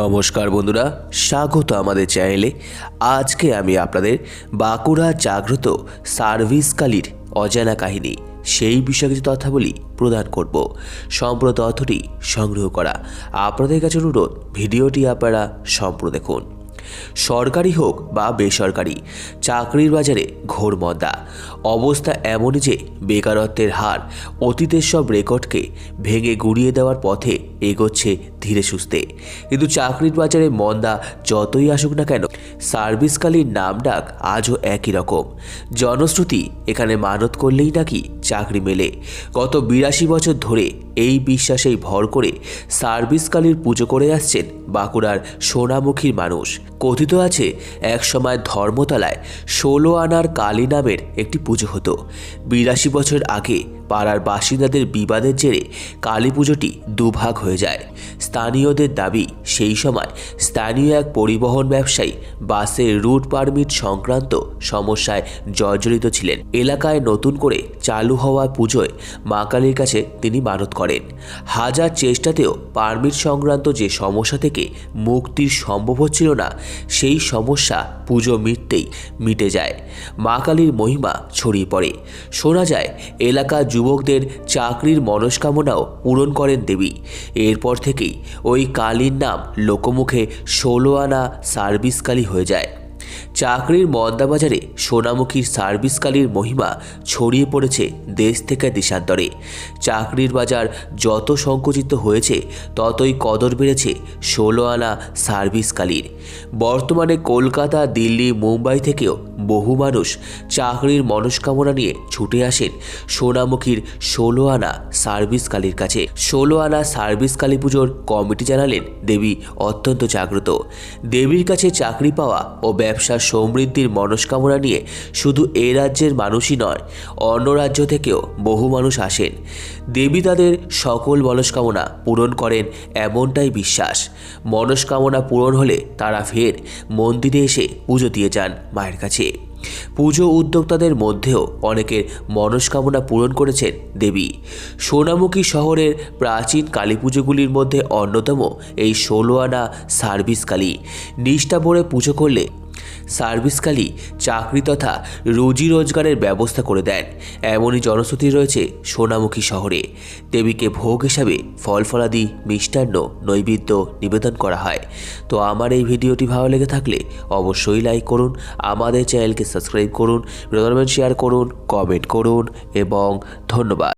নমস্কার বন্ধুরা, স্বাগত আমাদের চ্যানেলে। আজকে আমি আপনাদের বাঁকুড়া জাগ্রত সার্ভিসকালীর অজানা কাহিনী, সেই বিষয়ে কিছু তথ্যাবলি প্রদান করব। সম্প্রদ তথ্যটি সংগ্রহ করা। আপনাদের কাছে অনুরোধ, ভিডিওটি আপনারা সম্প্র দেখুন। সরকারি হোক বা বেসরকারি, চাকরির বাজারে ঘোর মন্দা। অবস্থা এমনই যে বেকারত্বের হার অতীতের সব রেকর্ডকে ভেঙে গুড়িয়ে দেওয়ার পথে এগোচ্ছে ধীরে সুস্থে। কিন্তু চাকরির বাজারে মন্দা যতই আসুক না কেন, সার্ভিসকালীন নাম ডাক আজও একই রকম। জনশ্রুতি এখানে মানত করলেই নাকি চাকরি মেলে। গত বিরাশি বছর ধরে এই বিশ্বাসেই ভর করে সার্ভিসকালীর পুজো করে আসছেন বাঁকুড়ার সোনামুখীর মানুষ। কথিত আছে এক সময় ধর্মতলায় ষোলো আনার কালী নামের একটি পুজো হতো। বিরাশি বছর আগে পাড়ার বাসিন্দাদের বিবাদের জেরে কালী পুজোটি দুভাগ হয়ে যায়। স্থানীয়দের দাবি, সেই সময় স্থানীয় এক পরিবহন ব্যবসায়ী বাসের রুট পারমিট সংক্রান্ত সমস্যায় জর্জরিত ছিলেন। এলাকায় নতুন করে চালু হওয়া পুজোয় মা কালীর কাছে তিনি মানত করেন। হাজার চেষ্টাতেও পারমিট সংক্রান্ত যে সমস্যা থেকে মুক্তির সম্ভব হচ্ছিল না, সেই সমস্যা পুজো মিটতেই মিটে যায়। মা কালীর মহিমা ছড়িয়ে পড়ে। শোনা যায় এলাকা যুবকদের চাকরির মনস্কামনাও পূরণ করেন দেবী। এরপর থেকেই ওই কালীর নাম লোকমুখে ষোলো আনা সার্ভিস কালী হয়ে যায়। চাকরির মন্দাবাজারে সোনামুখীর সার্ভিসকালীর মহিমা ছড়িয়ে পড়েছে দেশ থেকে দেশান্তরে। চাকরির বাজার যত সংকুচিত হয়েছে, ততই কদর বেড়েছে ষোলো আনা সার্ভিসকালীর। বর্তমানে কলকাতা, দিল্লি, মুম্বাই থেকেও বহু মানুষ চাকরির মনস্কামনা নিয়ে ছুটে আসেন সোনামুখীর ষোলো আনা সার্ভিস কালীর কাছে। ষোলো আনা সার্ভিস কালী পুজোর কমিটি জানালেন দেবী অত্যন্ত জাগ্রত। দেবীর কাছে চাকরি পাওয়া ও ব্যবসার সমৃদ্ধির মনস্কামনা নিয়ে শুধু এ রাজ্যের মানুষই নয়, অন্য রাজ্য থেকেও বহু মানুষ আসেন। দেবী তাদের সকল মনস্কামনা পূরণ করেন এমনটাই বিশ্বাস। মনস্কামনা পূরণ হলে তারা ফের মন্দিরে এসে পুজো দিয়ে যান মায়ের কাছে। পুজো উদ্যোক্তাদের মধ্যেও অনেকের মনস্কামনা পূরণ করেছেন দেবী। সোনামুখী শহরের প্রাচীন কালী পুজোগুলির মধ্যে অন্যতম এই ষোলো আনা সার্ভিস কালী নিষ্ঠা ভরে পুজো করলে সার্ভিসকালী চাকরি তথা রুজি রোজগারের ব্যবস্থা করে দেন। এমনই জনশ্রুতি রয়েছে সোনামুখী শহরে। দেবীকে ভোগ হিসাবে ফল ফলাদি মিষ্টান্ন, নৈবেদ্য নিবেদন করা হয়। তো আমার এই ভিডিওটি ভালো লেগে থাকলে অবশ্যই লাইক করুন, আমাদের চ্যানেলকে সাবস্ক্রাইব করুন শেয়ার করুন কমেন্ট করুন এবং ধন্যবাদ।